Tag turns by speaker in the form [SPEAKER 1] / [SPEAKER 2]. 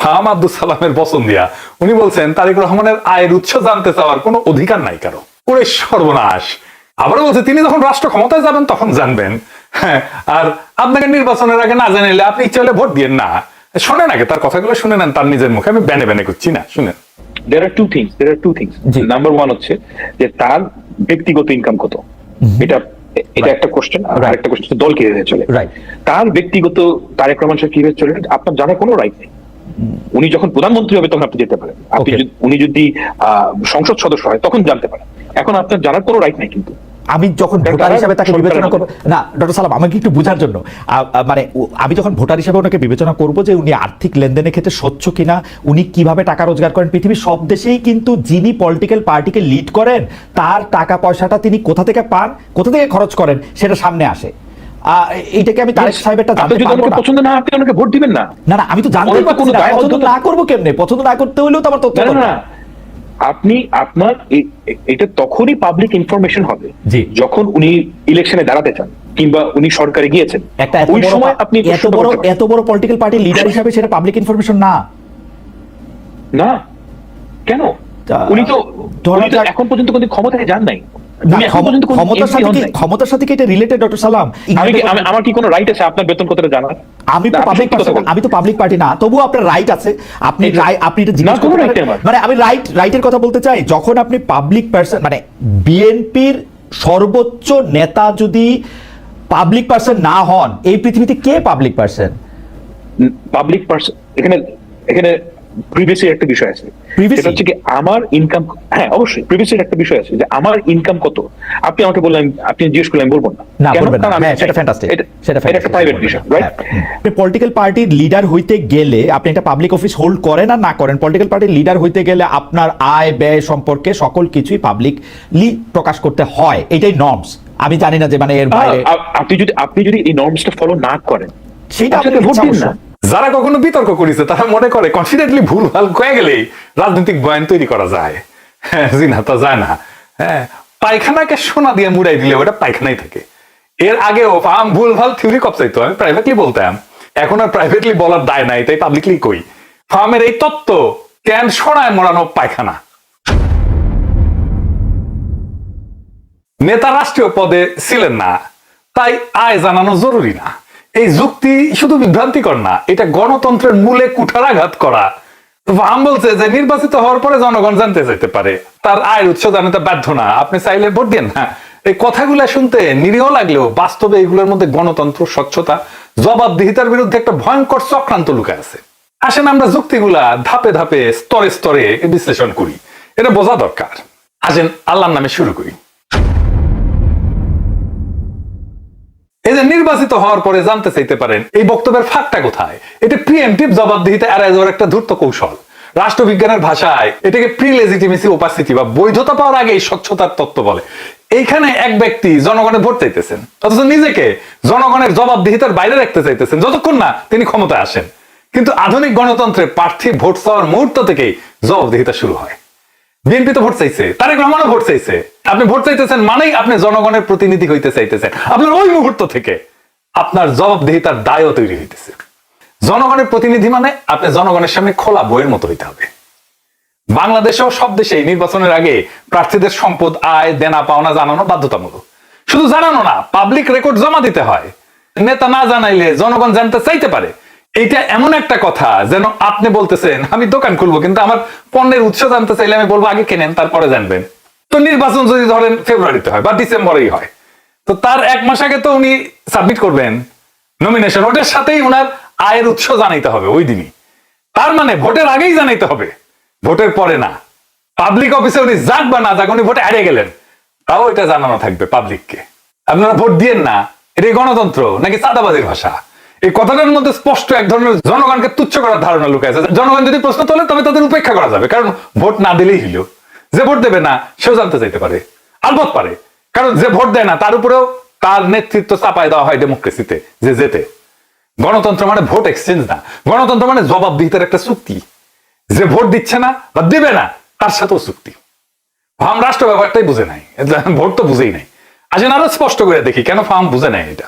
[SPEAKER 1] ফাহাম আব্দুল সালামের বসন দিয়া। উনি বলছেন তারেক রহমানের আয়ের উৎস জানতে চাওয়ার কোনো অধিকার নাই কারও। ওরে সর্বনাশ। আবার বলছে তিনি যখন রাষ্ট্র ক্ষমতায় যাবেন তখন জানবেন। হ্যাঁ আর আপনাকে নির্বাচনের আগে না জানাইলে আপনি ইচ্ছে হলে ভোট দিয়েন না। শোনেন আগে তার কথাগুলো শুনে নেন তার নিজের মুখে। আমি ব্যানে ব্যানে করছি না শুনেন।
[SPEAKER 2] There are two things there are two things
[SPEAKER 3] G.
[SPEAKER 2] Number one হচ্ছে যে তার ব্যক্তিগত ইনকাম কত? এটা এটা একটা কোশ্চেন আর. একটা কোশ্চেন দল কীভাবে চলে?
[SPEAKER 3] Right.
[SPEAKER 2] তার ব্যক্তিগত তারেক রহমান সাহেব কীভাবে চলে আপনার জানার কোনো রাইট নেই। উনি যখন প্রধানমন্ত্রী হবে তখন আপনি যেতে পারেন। আপনি উনি যদি সংসদ সদস্য হয় তখন জানতে পারেন। এখন আপনার জানার কোনো রাইট নাই কিন্তু।
[SPEAKER 3] আমি যখন ভোটার হিসাবে তাকে বিবেচনা। করব না ডক্টর সালাম আমাকে একটু বোঝার জন্য। মানে আমি যখন ভোটার হিসাবে ওনাকে বিবেচনা করব যে উনি আর্থিক লেনদেনের ক্ষেত্রে স্বচ্ছ কিনা উনি কীভাবে টাকা রোজগার করেন পৃথিবীর সব দেশেই কিন্তু যিনি পলিটিক্যাল পার্টিকে লিড করেন তার টাকা পয়সাটা তিনি কোথা থেকে পান কোথা থেকে খরচ করেন সেটা সামনে আসে। এইটাকে আমি তারেক সাহেবেরটা জানতে পারব না।
[SPEAKER 2] পছন্দ না আপনি আমাকে ভোট দিবেন না?
[SPEAKER 3] না না আমি তো জানতে পারছি না। পছন্দ না করব কেমনে? পছন্দ না করতে হলেও তো আমার তথ্য
[SPEAKER 2] না। আপনি আপনার এটা তখনই পাবলিক ইনফরমেশন হবে যখন উনি ইলেকশনে দাঁড়াতে চান কিংবা উনি সরকারে গিয়েছেন।
[SPEAKER 3] একটা
[SPEAKER 2] ওই সময় আপনি
[SPEAKER 3] এত বড় এত বড় পলিটিক্যাল পার্টির লিডার হিসাবে সেটা পাবলিক ইনফরমেশন না।
[SPEAKER 2] না। কেন? উনি তো এখন পর্যন্ত কোনো ক্ষমতায় যান নাই।
[SPEAKER 3] না,
[SPEAKER 2] উনি এখন
[SPEAKER 3] ক্ষম-
[SPEAKER 2] পর্যন্ত কোনো
[SPEAKER 3] ক্ষমতার সাথে কি ক্ষমতার সাথে কি এটা রিলেটেড ডক্টর সালাম
[SPEAKER 2] আমি আমার কি কোনো রাইট আছে আপনার বেতন কতটা জানার
[SPEAKER 3] আমি তো পাবলিক
[SPEAKER 2] সত্যি কথা বলুন।
[SPEAKER 3] আমি তো পাবলিক পার্টি না তবুও আপনার রাইট আছে আপনি আপনি এটা জিজ্ঞেস করতে
[SPEAKER 2] right
[SPEAKER 3] পারেন।
[SPEAKER 2] আমার।
[SPEAKER 3] মানে আমি রাইট রাইটের কথা বলতে চাই যখন আপনি পাবলিক পার্সন মানে বিএনপির সর্বোচ্চ নেতা যদি পাবলিক পার্সন না হন এই পৃথিবীতে কে পাবলিক পার্সন
[SPEAKER 2] পাবলিক পার্সন এখানে এখানে একটা বিষয় আছে? সেটা হচ্ছে কি আমার ইনকাম হ্যাঁ অবশ্যই একটা বিষয় আছে যে আমার ইনকাম কত? আপনি আমাকে বললেন আপনি জিজ্ঞেস করলেন বলব না।
[SPEAKER 3] না বলবেন না। হ্যাঁ সেটা ফ্যান্টাস্টিক সেটা
[SPEAKER 2] এটা একটা প্রাইভেট বিষয় রাইট
[SPEAKER 3] আপনি পলিটিক্যাল পার্টির লিডার হইতে গেলে আপনি একটা পাবলিক অফিস হোল্ড করেন আর না করেন পলিটিক্যাল পার্টির লিডার হইতে গেলে আপনার আয় ব্যয় সম্পর্কে সকল কিছুই পাবলিকলি প্রকাশ করতে হয়। এটাই নর্মস আমি জানি না যে মানে এর বাইরে
[SPEAKER 2] আপনি যদি আপনি যদি এই নর্মসটা ফলো না করেন
[SPEAKER 3] সেটা
[SPEAKER 2] আপনাকে ভোট দিন না।
[SPEAKER 1] যারা কখনো বিতর্ক করেছে, তারা মনে করে কনফিডেন্টলি ভুল ভালো কয়ে গেলেই রাজনৈতিক বয়ান তৈরি করা যায়। হ্যাঁ জি না তা যায় না। হ্যাঁ পায়খানাকে সোনা দিয়ে মুড়াই দিলে ওটা পায়খানাই থাকে। এর আগেও, আম ভুল ভালো থিওরি কপচাইতো আমি প্রাইভেটলি বলতাম। এখন আর প্রাইভেটলি বলার দায় নাই তাই পাবলিকলি কই। ফার্মের এই তত্ত্ব, কেন সোনায় মোড়ানো পায়খানা? নেতা রাষ্ট্রীয় পদে ছিলেন না, তাই আয় জানানো জরুরি না। এই যুক্তি শুধু বিভ্রান্তিকর না, এটা গণতন্ত্রের মূলে কুঠারাঘাত করা। আম বলছে যে নির্বাচিত হওয়ার পরে জনগণ জানতে চাইতে পারে। তার আয়ের উৎস জানাতে বাধ্য না। আপনি চাইলে ভোট দেন না। এই কথাগুলো শুনতে নিরীহ লাগলেও বাস্তবে এগুলোর মধ্যে গণতন্ত্র, স্বচ্ছতা, জবাবদিহিতার বিরুদ্ধে একটা ভয়ঙ্কর চক্রান্ত লুকায় আছে। আসেন আমরা যুক্তিগুলা ধাপে ধাপে, স্তরে স্তরে বিশ্লেষণ করি। এটা বোঝা দরকার। আসেন আল্লাহর নামে শুরু করি এই যে নির্বাচিত হওয়ার পরে জানতে চাইতে পারেন, এই বক্তব্যের ফাঁকটা কোথায়? এটা প্রিএমটিভ জবাবদিহিতে এড়ায় যাওয়ার একটা ধূর্ত কৌশল। রাষ্ট্রবিজ্ঞানের ভাষায় এটাকে প্রি লেজিটিমেসি ওপাসিটি বা বৈধতা পাওয়ার আগে এই স্বচ্ছতার তত্ত্ব বলে। এইখানে এক ব্যক্তি জনগণের ভোট চাইতেছেন, অথচ নিজেকে জনগণের জবাবদিহিতার বাইরে রাখতে চাইতেছেন, যতক্ষণ না তিনি ক্ষমতায় আসেন। কিন্তু আধুনিক গণতন্ত্রে প্রার্থী ভোট চাওয়ার মুহূর্ত থেকেই জবাবদিহিতা শুরু হয়। বিএনপি তো ভোট চাইছে, তারেক রহমানও ভোট চাইছে। আপনি ভোট চাইতেছেন মানেই আপনি জনগণের প্রতিনিধি হইতে চাইতেছেন। আপনার ওই মুহূর্ত থেকে আপনার জবাবদিহিতার দায়ও তৈরি হইতেছে। জনগণের প্রতিনিধি মানে আপনি জনগণের সামনে খোলা বইয়ের মতো হইতে হবে। বাংলাদেশেও সব দেশেই নির্বাচনের আগে প্রার্থীদের সম্পদ, আয়, দেনা, পাওনা জানানো বাধ্যতামূলক। শুধু জানানো না পাবলিক রেকর্ড জমা দিতে হয়। নেতা না জানাইলে জনগণ জানতে চাইতে পারে। এইটা এমন একটা কথা যেন আপনি বলতেছেন, আমি দোকান খুলবো, কিন্তু আমার পণ্যের উৎস জানতে চাইলে আমি বলব, আগে কেনেন, তারপরে জানবেন। তো নির্বাচন যদি ধরেন ফেব্রুয়ারিতে হয় বা ডিসেম্বরেই হয়, তো তার এক মাস আগে তো উনি সাবমিট করবেন নমিনেশন ওটার সাথেই উনার আয়ের উৎস জানাইতে হবে ওই দিনই। তার মানে ভোটের আগেই জানাইতে হবে, ভোটের পরে না। পাবলিক অফিসে উনি যাক বা না যাক, উনি ভোটে হারিয়ে গেলেন। তাও এটা জানানো থাকবে পাবলিককে আপনারা ভোট দিয়েন না, এটাই গণতন্ত্র, নাকি চাঁদাবাজির ভাষা? এই কথাটার মধ্যে স্পষ্ট এক ধরনের জনগণকে তুচ্ছ করার ধারণা লুকে আছে। জনগণ যদি প্রশ্ন তোলে, তবে তাদের উপেক্ষা করা যাবে। কারণ ভোট না দিলেই হইল যে ভোট দেবে না, সেও জানতে চাইতে পারে। আলবত পারে। কারণ যে ভোট দেয় না, তার উপরেও তার নেতৃত্ব চাপায় দেওয়া হয় ডেমোক্রেসিতে, যে যেতে গণতন্ত্র মানে ভোট এক্সচেঞ্জ না। গণতন্ত্র মানে জবাবদিহিতার একটা চুক্তি। যে ভোট দিচ্ছে না বা দিবে না, তার সাথেও চুক্তি। ফার্ম রাষ্ট্র ব্যাপারটাই বুঝে নাই। ভোট তো বুঝেই নাই। আসেন আরও স্পষ্ট করে দেখি, কেন ফার্ম বুঝে নাই এটা?